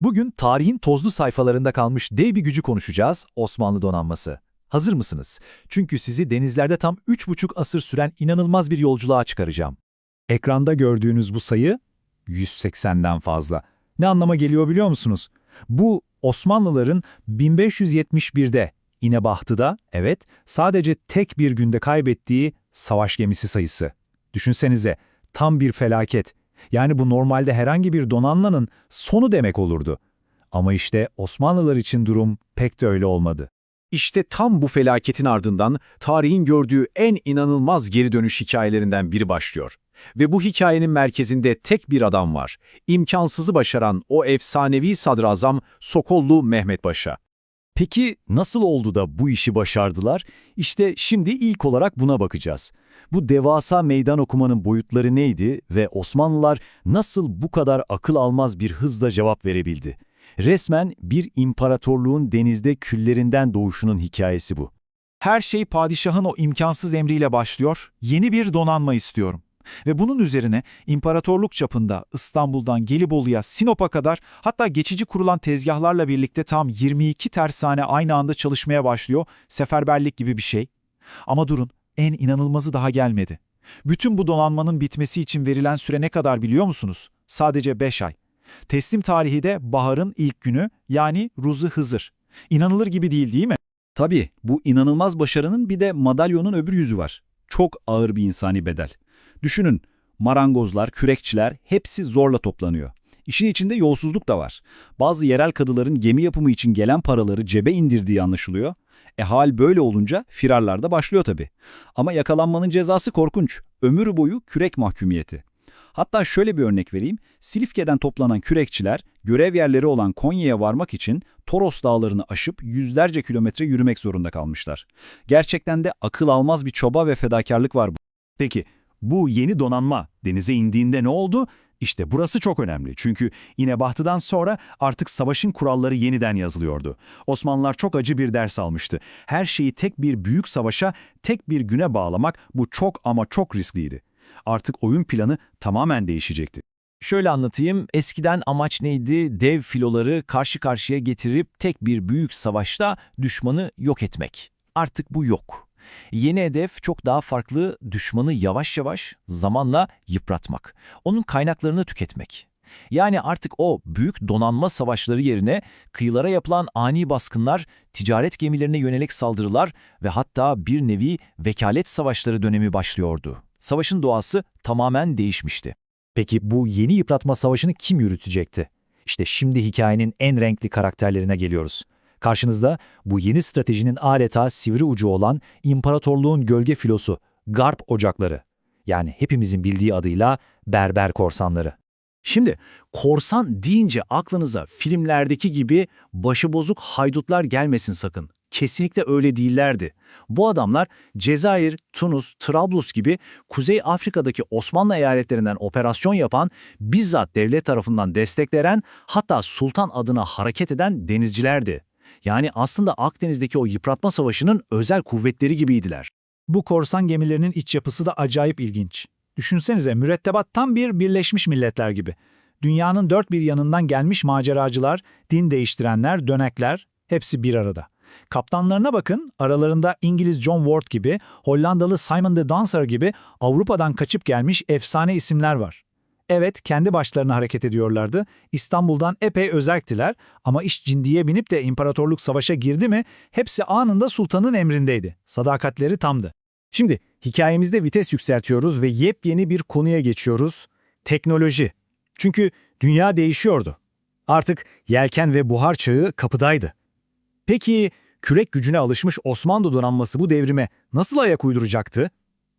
Bugün tarihin tozlu sayfalarında kalmış dev bir gücü konuşacağız, Osmanlı donanması. Hazır mısınız? Çünkü sizi denizlerde tam 3,5 asır süren inanılmaz bir yolculuğa çıkaracağım. Ekranda gördüğünüz bu sayı 180'den fazla. Ne anlama geliyor biliyor musunuz? Bu Osmanlıların 1571'de İnebahtı'da, evet, sadece tek bir günde kaybettiği savaş gemisi sayısı. Düşünsenize, tam bir felaket. Yani bu normalde herhangi bir donanmanın sonu demek olurdu. Ama işte Osmanlılar için durum pek de öyle olmadı. İşte tam bu felaketin ardından tarihin gördüğü en inanılmaz geri dönüş hikayelerinden biri başlıyor. Ve bu hikayenin merkezinde tek bir adam var. İmkansızı başaran o efsanevi sadrazam Sokollu Mehmet Paşa. Peki nasıl oldu da bu işi başardılar? İşte şimdi ilk olarak buna bakacağız. Bu devasa meydan okumanın boyutları neydi ve Osmanlılar nasıl bu kadar akıl almaz bir hızla cevap verebildi? Resmen bir imparatorluğun denizde küllerinden doğuşunun hikayesi bu. Her şey padişahın o imkansız emriyle başlıyor, yeni bir donanma istiyorum. Ve bunun üzerine imparatorluk çapında İstanbul'dan Gelibolu'ya, Sinop'a kadar hatta geçici kurulan tezgahlarla birlikte tam 22 tersane aynı anda çalışmaya başlıyor, seferberlik gibi bir şey. Ama durun, en inanılmazı daha gelmedi. Bütün bu donanmanın bitmesi için verilen süre ne kadar biliyor musunuz? Sadece 5 ay. Teslim tarihi de baharın ilk günü yani Ruzu Hızır. İnanılır gibi değil değil mi? Tabii bu inanılmaz başarının bir de madalyonun öbür yüzü var. Çok ağır bir insani bedel. Düşünün, marangozlar, kürekçiler hepsi zorla toplanıyor. İşin içinde yolsuzluk da var. Bazı yerel kadıların gemi yapımı için gelen paraları cebe indirdiği anlaşılıyor. E hal böyle olunca firarlar da başlıyor tabii. Ama yakalanmanın cezası korkunç. Ömür boyu kürek mahkumiyeti. Hatta şöyle bir örnek vereyim. Silifke'den toplanan kürekçiler görev yerleri olan Konya'ya varmak için Toros dağlarını aşıp yüzlerce kilometre yürümek zorunda kalmışlar. Gerçekten de akıl almaz bir çoba ve fedakarlık var bu. Peki bu yeni donanma denize indiğinde ne oldu? İşte burası çok önemli çünkü İnebahtı'dan sonra artık savaşın kuralları yeniden yazılıyordu. Osmanlılar çok acı bir ders almıştı. Her şeyi tek bir büyük savaşa, tek bir güne bağlamak bu çok ama çok riskliydi. Artık oyun planı tamamen değişecekti. Şöyle anlatayım, eskiden amaç neydi? Dev filoları karşı karşıya getirip tek bir büyük savaşta düşmanı yok etmek. Artık bu yok. Yeni hedef çok daha farklı, düşmanı yavaş yavaş, zamanla yıpratmak. Onun kaynaklarını tüketmek. Yani artık o büyük donanma savaşları yerine kıyılara yapılan ani baskınlar, ticaret gemilerine yönelik saldırılar ve hatta bir nevi vekalet savaşları dönemi başlıyordu. Savaşın doğası tamamen değişmişti. Peki bu yeni yıpratma savaşını kim yürütecekti? İşte şimdi hikayenin en renkli karakterlerine geliyoruz. Karşınızda bu yeni stratejinin adeta sivri ucu olan imparatorluğun gölge filosu, Garp Ocakları. Yani hepimizin bildiği adıyla Berber Korsanları. Şimdi korsan deyince aklınıza filmlerdeki gibi başıbozuk haydutlar gelmesin sakın. Kesinlikle öyle değillerdi. Bu adamlar Cezayir, Tunus, Trablus gibi Kuzey Afrika'daki Osmanlı eyaletlerinden operasyon yapan, bizzat devlet tarafından desteklenen, hatta sultan adına hareket eden denizcilerdi. Yani aslında Akdeniz'deki o yıpratma savaşının özel kuvvetleri gibiydiler. Bu korsan gemilerinin iç yapısı da acayip ilginç. Düşünsenize mürettebat tam bir Birleşmiş Milletler gibi. Dünyanın dört bir yanından gelmiş maceracılar, din değiştirenler, dönekler hepsi bir arada. Kaptanlarına bakın, aralarında İngiliz John Ward gibi, Hollandalı Simon de Dancer gibi Avrupa'dan kaçıp gelmiş efsane isimler var. Evet, kendi başlarına hareket ediyorlardı. İstanbul'dan epey özerktiler ama iş cindiye binip de imparatorluk savaşa girdi mi hepsi anında sultanın emrindeydi. Sadakatleri tamdı. Şimdi hikayemizde vites yükseltiyoruz ve yepyeni bir konuya geçiyoruz. Teknoloji. Çünkü dünya değişiyordu. Artık yelken ve buhar çağı kapıdaydı. Peki kürek gücüne alışmış Osmanlı donanması bu devrime nasıl ayak uyduracaktı?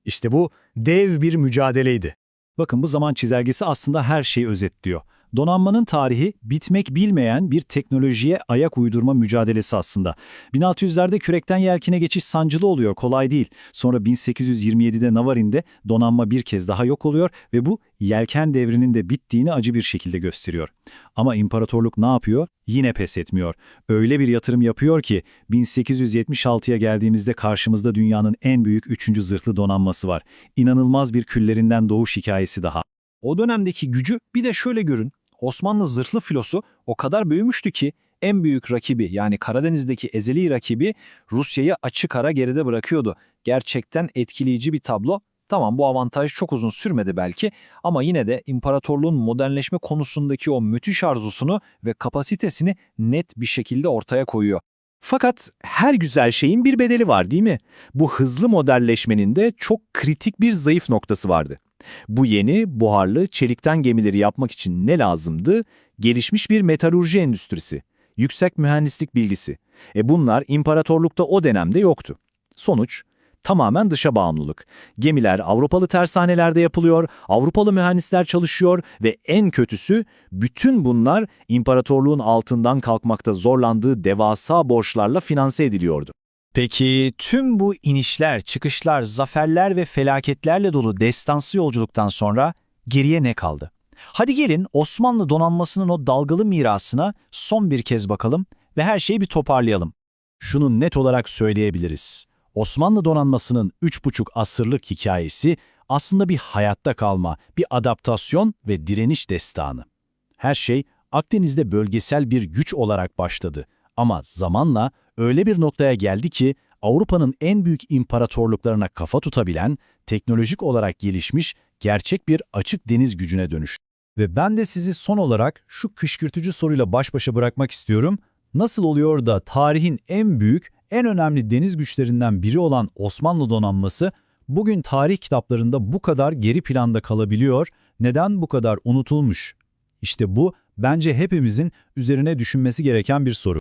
İşte bu dev bir mücadeleydi. Bakın bu zaman çizelgesi aslında her şeyi özetliyor. Donanmanın tarihi bitmek bilmeyen bir teknolojiye ayak uydurma mücadelesi aslında. 1600'lerde kürekten yelkine geçiş sancılı oluyor, kolay değil. Sonra 1827'de Navarin'de donanma bir kez daha yok oluyor ve bu yelken devrinin de bittiğini acı bir şekilde gösteriyor. Ama imparatorluk ne yapıyor? Yine pes etmiyor. Öyle bir yatırım yapıyor ki 1876'ya geldiğimizde karşımızda dünyanın en büyük 3. zırhlı donanması var. İnanılmaz bir küllerinden doğuş hikayesi daha. O dönemdeki gücü bir de şöyle görün. Osmanlı zırhlı filosu o kadar büyümüştü ki en büyük rakibi yani Karadeniz'deki ezeli rakibi Rusya'yı açık ara geride bırakıyordu. Gerçekten etkileyici bir tablo. Tamam bu avantaj çok uzun sürmedi belki ama yine de imparatorluğun modernleşme konusundaki o müthiş arzusunu ve kapasitesini net bir şekilde ortaya koyuyor. Fakat her güzel şeyin bir bedeli var değil mi? Bu hızlı modelleşmenin de çok kritik bir zayıf noktası vardı. Bu yeni, buharlı, çelikten gemileri yapmak için ne lazımdı? Gelişmiş bir metalurji endüstrisi, yüksek mühendislik bilgisi. E bunlar imparatorlukta o dönemde yoktu. Sonuç, tamamen dışa bağımlılık. Gemiler Avrupalı tersanelerde yapılıyor, Avrupalı mühendisler çalışıyor ve en kötüsü bütün bunlar imparatorluğun altından kalkmakta zorlandığı devasa borçlarla finanse ediliyordu. Peki tüm bu inişler, çıkışlar, zaferler ve felaketlerle dolu destansı yolculuktan sonra geriye ne kaldı? Hadi gelin Osmanlı donanmasının o dalgalı mirasına son bir kez bakalım ve her şeyi bir toparlayalım. Şunu net olarak söyleyebiliriz. Osmanlı donanmasının 3,5 asırlık hikayesi aslında bir hayatta kalma, bir adaptasyon ve direniş destanı. Her şey Akdeniz'de bölgesel bir güç olarak başladı ama zamanla öyle bir noktaya geldi ki Avrupa'nın en büyük imparatorluklarına kafa tutabilen, teknolojik olarak gelişmiş, gerçek bir açık deniz gücüne dönüştü. Ve ben de sizi son olarak şu kışkırtıcı soruyla baş başa bırakmak istiyorum. Nasıl oluyor da tarihin en büyük, en önemli deniz güçlerinden biri olan Osmanlı donanması bugün tarih kitaplarında bu kadar geri planda kalabiliyor, neden bu kadar unutulmuş? İşte bu bence hepimizin üzerine düşünmesi gereken bir soru.